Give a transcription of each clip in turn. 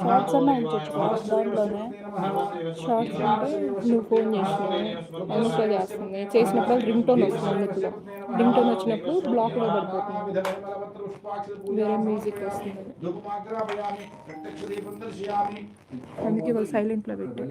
Shorts అన్నా దాంట్లోనే shorts అంటే నువ్వు ఫోన్ చేసినావు చేస్తుంది చేసినప్పుడు రింగ్ టోన్ వస్తుంది అందులో రింగ్ టోన్ వచ్చినప్పుడు బ్లాక్లో పడిపోతుంది వేరే మ్యూజిక్ వస్తుంది అందుకే వాళ్ళు సైలెంట్లో పెట్టారు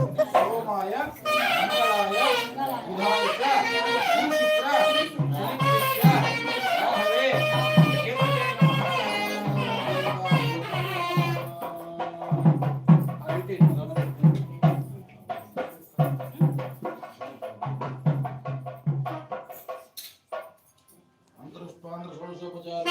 మంగళాయ బుధాయ శుక్ర శనిశ్చ రాహవే అంతరుష్పాంధ్ర షోడశోపచార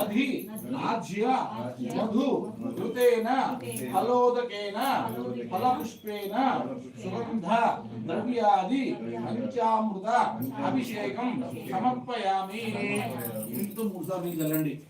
నది ఆజ్య మధు ఋతేన ఫలోదకేన ఫలపుష్పేన సుగంధ ద్రవ్యాది పంచామృత అభిషేకం సమర్పయామి. ఇంత మూడు సార్లు నీళ్ళు చల్లండి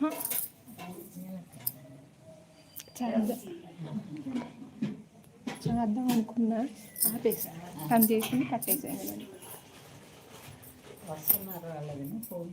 సమర్పయామి చేద్దాం చేద్దాం అనుకున్నా ఆపేసా? తను చేసింది కట్టేసాను నేను వస్తున్నారు వాళ్ళని ఫోన్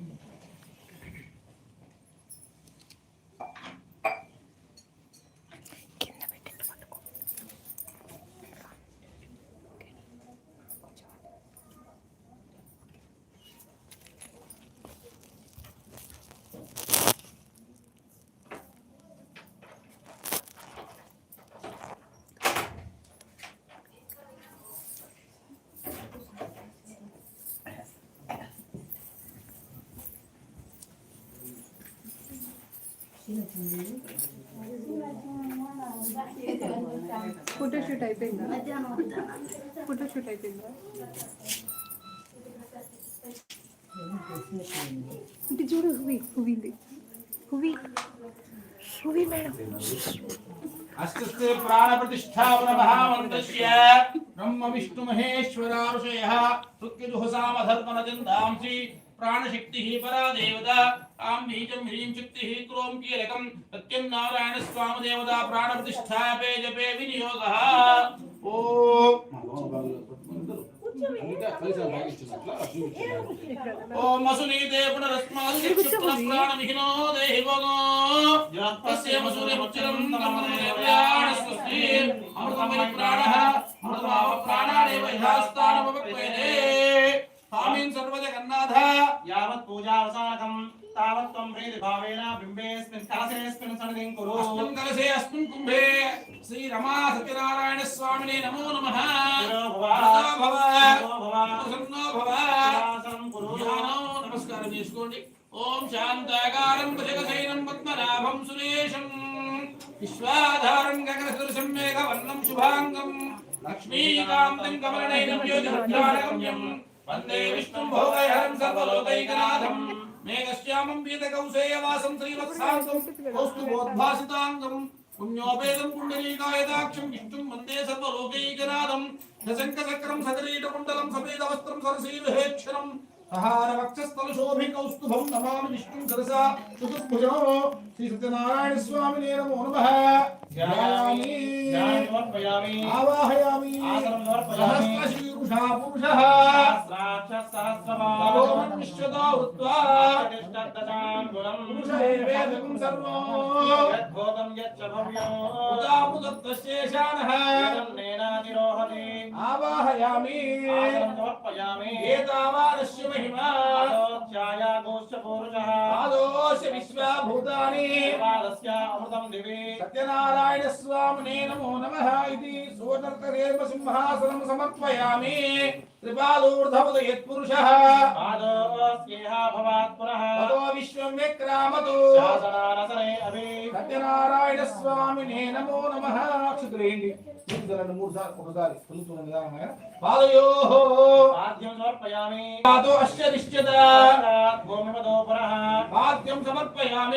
ఫోటోషూట్ అయిపోయిందా ఫోటోషూట్ అయిపోయిందా ఇంటి చూడు హువి హువింది హువి హువి మేడం అస్తిస్తే ప్రాణ ప్రతిష్టాపన మహామంత్రస్య ब्रह्म विष्णु महेश्वरारुषयः सुक्तिदुहसामधर्मनजन्तांसि प्राणशक्तिः परा देवता आं नीचं ह्रीं शक्तिः क्रों कीलकं, सत्यं नारायणस्वामदेवता प्राणप्रतिष्ठापे जपे विनियोगः। ॐ ఓం వసునీతే పునరస్మాది ప్రాణమిహినో దేహి భోగో తస్య వసూర్యముచ్చరం తమదేవ్యాణ స్వస్తి అమృతమయ ప్రాణః అమృతమావ ప్రాణానేవ యథాస్థానముపక్వయతే హామీం సర్వజగన్నాథ యావత్ పూజావసానకం తావత్ త్వం ప్రీతి భావేన బింబేస్మిన్ కలశేస్మిన్ సన్నిధిం కురు. అస్మిన్ కలశే అస్మిన్ కుంభే శ్రీ రమా సత్యనారాయణ స్వామినే నమో నమః. నమస్కారం చేసుకోండి ఓం శాంతాకారం భుజగశైనం పద్మనాభం సురేశం. విశ్వాధారం గగనసదృశం మేఘవర్ణం శుభాంగం. లక్ష్మీకాంతం కమలనైనం జ్యోతిర్ధ్యానగమ్యం వందే విష్ణుం భోగహరం సర్వలోకైకనాథం. మేఘశ్యామం పీతకౌసేయవాసం శ్రీవత్సాంతం. కౌస్తుభోద్భాసితాంగం पुण्योपेदं पुण्डरीकायदाक्षं विष्णुं वंदे सर्वलोकैकनादं। दशङ्कचक्रं सकरीटकुण्डलं सफेदवस्त्रं सरसीवहेक्षरं सहारवक्षस्थलशोभिकौस्तुभं नमामि विष्णुं सरसा। चतुर्भुजो श्रीसत्यनारायणस्वामिने नमो नमः। आवाहयामि। सहस्रशीरुषा पुरुषः सहस्रवा वेदकं सर्वो यद्भूतं यच्चभव्यम् उदामुदत्तशेषानः नेनातिरोहति आवाहयामि। समर्पयामि एतावानस्य महिमा। भूतानि अमृतं दिवे। सत्यनारायणस्वामिने नमो नमः इति सुवर्णतरेव सिंहासनं समर्पयामि। कृपालूर्धवद यत्पुरुषः पादोस्येहा भवात् पुनः। ततो विश्वं व्यक्रामतु शासनानसने अभि। सत्यनारायणस्वामिने नमो नमः। क्षुद्रेण्डि। ಮೂರು ಮೂರು ಸಾರಿ ಒಂದು ಸಾರಿ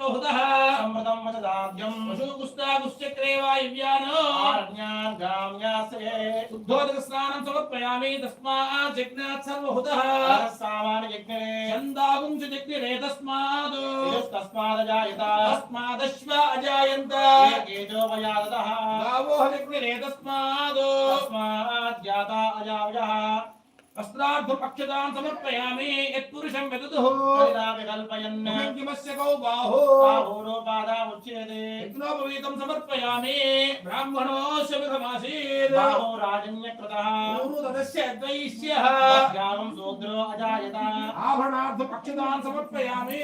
సర్వహుతః అమృతం వచదాద్యం పశుగుస్తాగుశ్చక్రే వాయువ్యానో ఆర్జ్ఞాన్ గామ్యాసే శుద్ధోదక స్నానం సమర్పయామి తస్మాత్ యజ్ఞాత్ సర్వహుతః సామాన యజ్ఞే చందాగుం చ జగ్నిరే తస్మాద్ తస్మాదజాయత తస్మాదశ్వ అజాయంత కేజోపయాదతః గావో జగ్నిరే తస్మాద్ తస్మాజ్జాత అజావయః शुद्धार्थमक्षतान् समर्पयामि यत्पुरुषं विदुः कल्पयन्नस्य गौ बाहो बाहोरोपादामुच्यते शूद्रो अजायत। आभरणार्थमक्षतान् समर्पयामि।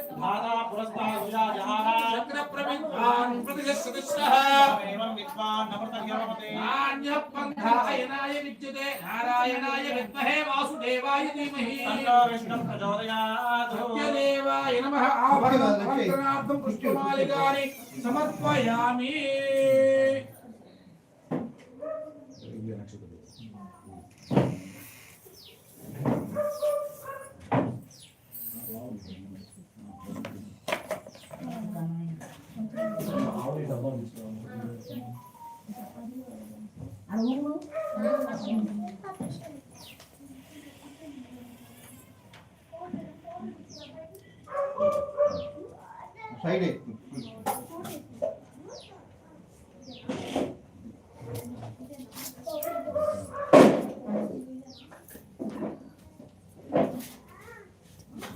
రూపాణి విచిత్ర ధీరః నామాని కృత్వా అభరణ్యదాస్థే మాతా పురస్కార విజా జహార చక్ర ప్రవిద్వాన్ ప్రతిశస్సదృష్టః ఏవం విద్వాన్ నమృతగ్యమతే నాణ్య పంథాయనాయ విద్యుతే నారాయణాయ విద్మహే వాసుదేవాయ ధీమహి తన్నో విష్ణుం ప్రచోదయాత్ సైడ్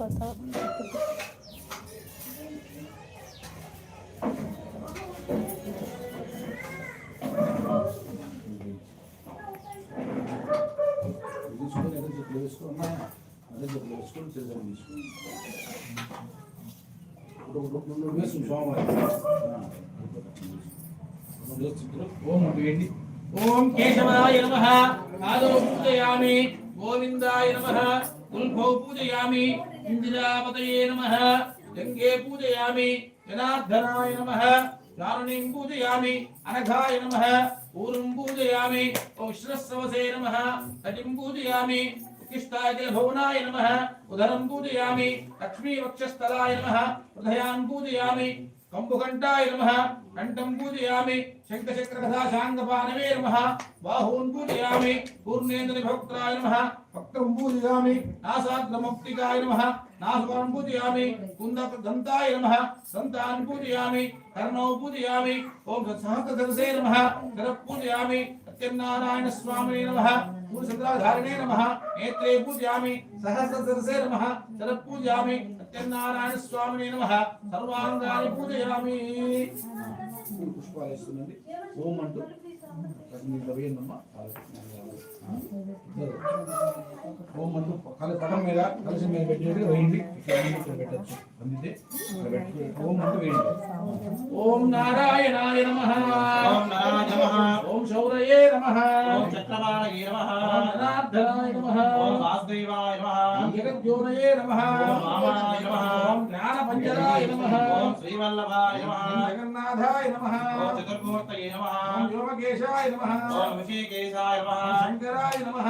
Thank you. వేసుకుని సోమవారం రెండు వేసుకుంటారు ఓం వేయండి ఓం కేశవాయ నమః ఆదో పూజయామి గోవిందాయ నమః ఉల్భౌ పూజయామి ఇందిరాపతయే నమః గంగే పూజయామి జనార్దనాయ నమః దారుణీం పూజయామి అనఘాయ నమః ఊరుం పూజయామి ఓం శ్రస్సవసే నమః తటిం పూజయామి प्रतिष्ठाय भुवनाय नमः। उदरं पूजयामि। लक्ष्मीवक्षस्थलाय नमः। हृदयान् पूजयामि। कम्बुकण्ठाय नमः। कण्ठं पूजयामि। शङ्खचक्रकथाशाङ्गपानवे नमः। बाहून् पूजयामि। पूर्णेन्द्रभक्त्राय नमः। वक्त्रं पूजयामि। नासाग्रमौक्तिकाय नमः। नासुपान् पूजयामि। कुन्ददन्ताय नमः। दन्तान् पूजयामि। कर्णौ पूजयामि। ॐ सहस्रदर्शे नमः। करः पूजयामि। सत्यनारायणस्वामिने नमः। పూజయామి సత్యనారాయణ స్వామినే నమః. పూర్ణచంద్రాధారిణే నమః నేత్రే పూజయామి. సహస్రధరసే నమః. కర పూజయామి సత్యనారాయణ స్వామినే నమః. సర్వాంగాని పూజయామి. పుష్పాలు వేస్తుందండి ఓం అంటూ పటం మీద కలిసి మీద పెట్టినట్టుగా వేయండి ఇక్కడ పెట్టచ్చు అందితే ఓం అంటూ వేయండి ఓం నారాయణాయ నమః ఓం నారాయణ నమః. ఓం శౌరయే నమః. ఓం చక్రవాళయే నమః. ఓం జనార్దనాయ నమః. ఓం వాసుదేవాయ నమః ఓం జగద్యోనయే నమః ఓం నమః ఓం జ్ఞానపంజరాయ నమః ఓం శ్రీవల్లభాయ నమః జగన్నాథాయ నమః ఓం చతుర్మూర్తయే నమః ఓం యోగకేశాయ నమః. ఋషికేశాయ నమః. శంకరాయ నమః.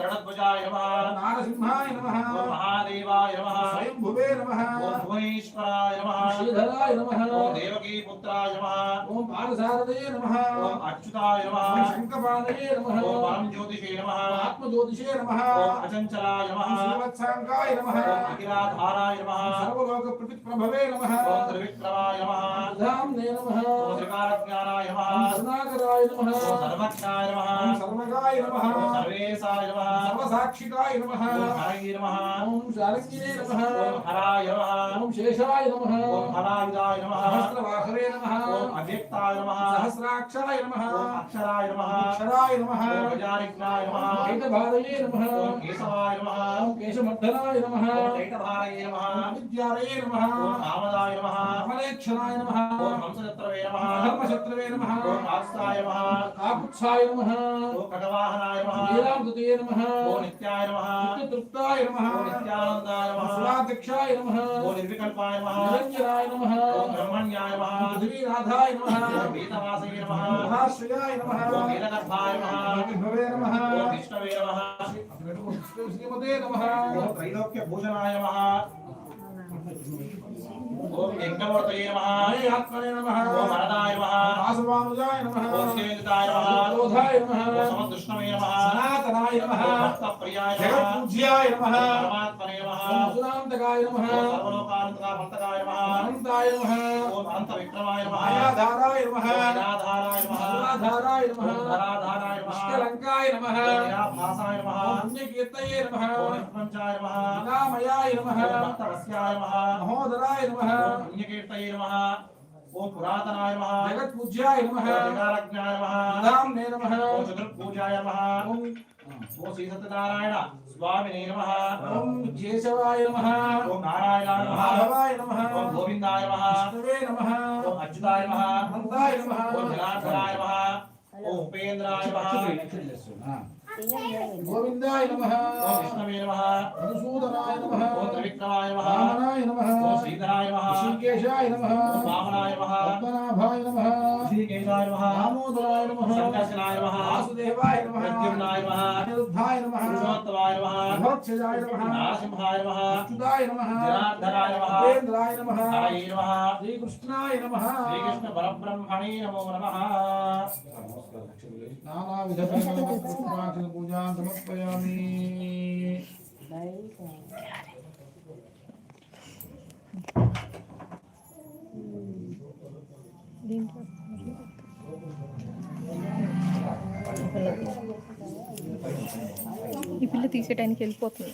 గణధ్వజాయ నమః. నారసింహాయ నమః. మహాదేవాయ నమః. స్వయంభువే నమః. భువనేశ్వరాయ నమః. శ్రీధరాయ నమః. దేవకీ పుత్రాయ నమః. ఓం పాదసారథయే నమః. ఓం అచ్యుతాయ నమః. శంఖపాదయే నమః. ఓం పరం జ్యోతిషే నమః. ఆత్మజ్యోతిషే నమః. ఓం అచంచలాయ నమః. శ్రీవత్సాంగాయ నమః. అఖిలాధారాయ నమః. సర్వలోక ప్రభిప్రభవే నమః. ఓం త్రివిక్రమాయ నమః. ధామ్నే నమః. ఓం త్రికాలజ్ఞానాయ నమః. కరుణాకరాయ నమః. ఓం సర్వక్షాయ నమః ఓం సర్వగాయ నమః ఓం సర్వేశాయ నమః సర్వసాక్షికాయ నమః ఓం హరయే నమః ఓం శాలంగినే నమః ఓం హరాయ నమః ఓం శేషాయ నమః ఓం హరాయుధాయ నమః సహస్రవాహరే నమః ఓం అవ్యక్తాయ నమః సహస్రాక్షరాయ నమః ఓం అక్షరాయ నమః అక్షరాయ నమః ఓం గజానిఘ్నాయ నమః కైటభారయే నమః ఓం కేశవాయ నమః ఓం కేశమర్ధనాయ నమః ఓం కైటభారయే నమః ఓం విద్యారయే నమః ఓం కామదాయ నమః కమలేక్షణాయ నమః काकुत्साय नमः। ओ कटवाहनाय नमः। नीलामृतये नमः। ओ नित्याय नमः। नित्यतृप्ताय नमः। ओ नित्यानन्दाय नमः। सुराध्यक्षाय नमः। ओ निर्विकल्पाय नमः। निरञ्जनाय नमः। ओ ब्रह्मण्याय नमः। पृथ्वीनाथाय नमः। ओ नमः। महाश्रयाय नमः। ओ नीलगर्भाय नमः। भवे नमः। ओ विष्णवे नमः। श्रीमते नमः। ओ त्रैलोक्यभूषणाय नमः। ఓం యజ్ఞమూర్తయే నమః హరే ఆత్మనే నమః ఓం వరదాయ నమః వాసువానుజాయ నమః ఓం శ్రీయుతాయ నమః క్రోధాయ నమః ఓం సమదృష్ణవే నమః సనాతనాయ నమః భక్తప్రియాయ నమః జగత్పూజ్యాయ నమః పరమాత్మనే నమః ఓం సునాంతకాయ నమః ఓం సర్వలోకానంతకాయ నమః అనంతాయ నమః ఓం అనంత విక్రమాయ నమః మాయాధారాయ నమః ఓం నిరాధారాయ నమః మూలాధారాయ నమః ఓం ధరాధారాయ నమః పుష్కలంకాయ నమః ఓం నిరాభాసాయ నమః ఓం పుణ్యకీర్తయే నమః ఓం నిష్పంచాయ నమః నామయాయ నమః ఓం భక్తవస్యాయ నమః మహోదరాయ నమః ఓం పుణ్యకీర్తయే నమః. ఓం పురాతనాయ నమః. జగత్పూజ్యాయ నమః. ఓం జగారజ్ఞాయ నమః. ధామ్నే నమః. ఓం చతుర్పూజాయ నమః. ఓం. ఓం శ్రీ సత్యనారాయణ స్వామినే నమః. ఓం కేశవాయ నమః. ఓం నారాయణాయ నమః. మాధవాయ నమః. ఓం గోవిందాయ నమః. విష్ణవే నమః. ఓం అచ్యుతాయ నమః. అనంతాయ నమః. ఓం జనార్దనాయ నమః. ఓం ఉపేంద్రాయ నమః. గోవిందాయ నమః. ఓం విష్ణవే నమః. మధుసూదనాయ నమః. ఓం త్రివిక్రమాయ నమః. వామనాయ నమః. శ్రీధరాయ నమః. శ్రీకేశాయ నమః. వామనాయ నమః. పద్మనాభాయ నమః. శ్రీకేశాయ నమః. దామోదరాయ నమః. సంకర్షణాయ నమః. వాసుదేవాయ నమః. ప్రద్యుమ్నాయ నమః. అనిరుద్ధాయ నమః. పురుషోత్తమాయ నమః. విభోక్షజాయ నమః. నరసింహాయ నమః. అచ్యుతాయ నమః. జనార్దనాయ నమః. ఉపేంద్రాయ నమః. హరయే నమః. శ్రీకృష్ణాయ నమః. శ్రీకృష్ణ పరబ్రహ్మణే నమో నమః. నానావిధ పూజాం సమర్పయామి దీంట్లో ఈ పిల్ల తీసేయడానికి వెళ్ళిపోతుంది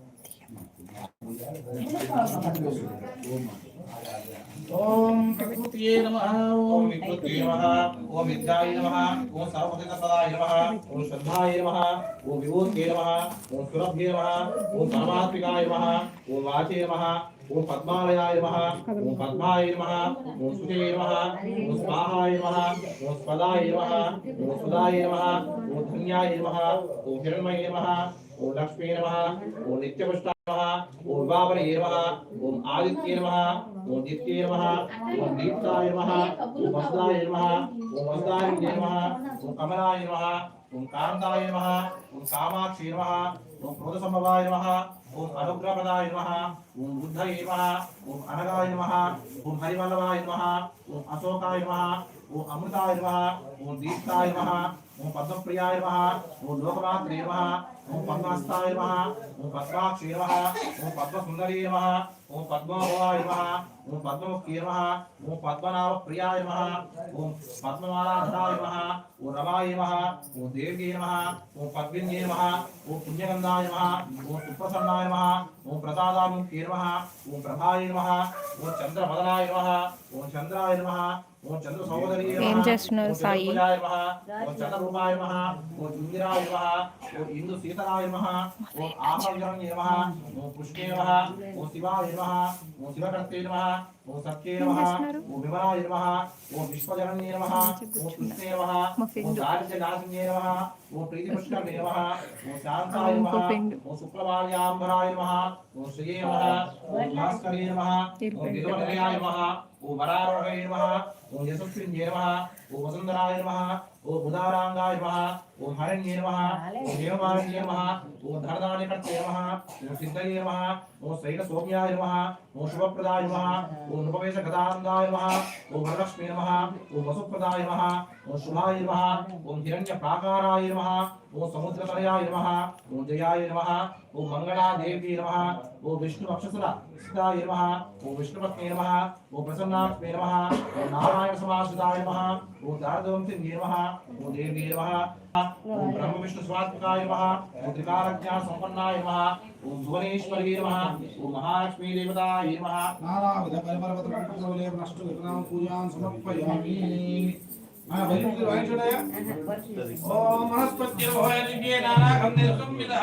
ఓం ప్రకృతియే నమః ఓం ఓం వికృతే ఓం విద్యాయ నమః ఓం సర్వపతితపదాయ నమః ఓం శ్రద్ధాయ నమః ఓం విభూతే నమః ఓం సురభ్యే నమః ఓం పరమాత్మికాయ నమః ఓం వాచే నమః ఓం పద్మాలయాయ నమః ఓం పద్మాయ నమః ఓం సుజే నమః ఓం స్వాహాయ నమః ఓం స్వదాయ నమః ఓం సుదాయ ఓం ధన్యాయ నమ ఓం హిరణ్మయ నమ ఓం లక్ష్మీ నమ ఓం నిత్యపుష్టాయ నమః ఓం విభావరయే నమ ఓం ఆదిత్యే నమ ఓం దిత్యే నమ ఓం దీప్తాయ నమ ఓం వసుదాయ నమ ఓం వసుదాయ నమ ఓం కమలాయ నమ ఓం కాంతాయ నమ ఓం కామాక్షి నమ ఓం క్రోధ సంభవాయ నమ ఓం అనుగ్రహప్రదాయ నమ ఓం బుద్ధయ నమ ఓం అనగాయ నమ ఓం హరివల్లవాయ నమ ఓం అశోకాయ నమ ओम अमृताय नमः ओम दीप्ताय नमः ओम पद्मप्रियाय नमः ओम लोकमात्रे नमः ओम पद्मास्ताय नमः ओम पद्माक्षे नमः ओम पद्मसुंदरी नमः ओम पद्मभवाय नमः ओम पद्ममुखे नमः ओम पद्मनाभ प्रियाय नमः ओम पद्ममालाधाय नमः ओम रमाय नमः ओम देव्ये नमः ओम पद्मिन्ये नमः ओम पुण्यगंधाय नमः ओम सुप्रसन्नाय नमः ओम प्रसादामुखे नमः ओम प्रभाय नमः ओम चंद्रमदनाय नमः ओम चंद्राय नमः ఏం చేస్తున్నారు సాయి? ఓం ఓం సత్యే నమః ఓం విమలాయ నమః ఓం విశ్వజనన్యే నమః ఓం కృష్ణే నమః ఓం ఫ్రెండ్. దారిద్ర్యనాశిన్యే నమః ఓం ప్రీతిపుష్కర్ణే నమః ఓం శాంతాయ నమః ఫ్రెండ్. ఓం శుక్లవార్యాంబరాయ నమః ఓం శ్రీయే నమః ఓం భాస్కరే నమః ఓం దిగవనయాయ నమః ఓం వరారోహే నమః ఓం యశస్విన్యే నమః ఓం వసుంధరాయ నమః ఓం ఉదారాంగాయ నమః ఓం హరణ్యే నమః ఓం దేవమారణ్యే నమః ఓం ధనదానికర్తే నమః ఓం సిద్ధయే నమః ఓం శైల సౌమ్యాయ నమః ఓం శుభప్రదాయ నమః ఓం ఉపవేశ గదానందాయ నమః ఓం వరలక్ష్మీ నమః ఓం వసుప్రదాయ నమః ఓం శుభాయ నమః ఓం హిరణ్య ప్రాకారాయ నమః ఓం సముద్రతలయాయ నమః ఓం జయాయ నమః ఓం మంగళాదేవి నమః ఓం విష్ణు వక్షసుల స్థితాయ నమః ఓం విష్ణుపత్నే నమః ఓం ప్రసన్నాత్మే నమః ఓం నారాయణ సమాశ్రితాయ నమః ఓం దారదవంతి నమః ఓం దేవి నమః ब्रह्म विष्णु स्वात्मकाय नमः। मुद्रिकारज्ञा संपन्नाय नमः। ओम भुवनेश्वरी नमः। ओम महालक्ष्मी देवताय नमः। नानाविध परिपर्वत मंत्रसौले नष्ट विघ्नां पूजां समर्पयामि। हाँ भाई मुझे भाई छोड़ाया ओम वनस्पति भोय दिव्य नाना गंधे संविदा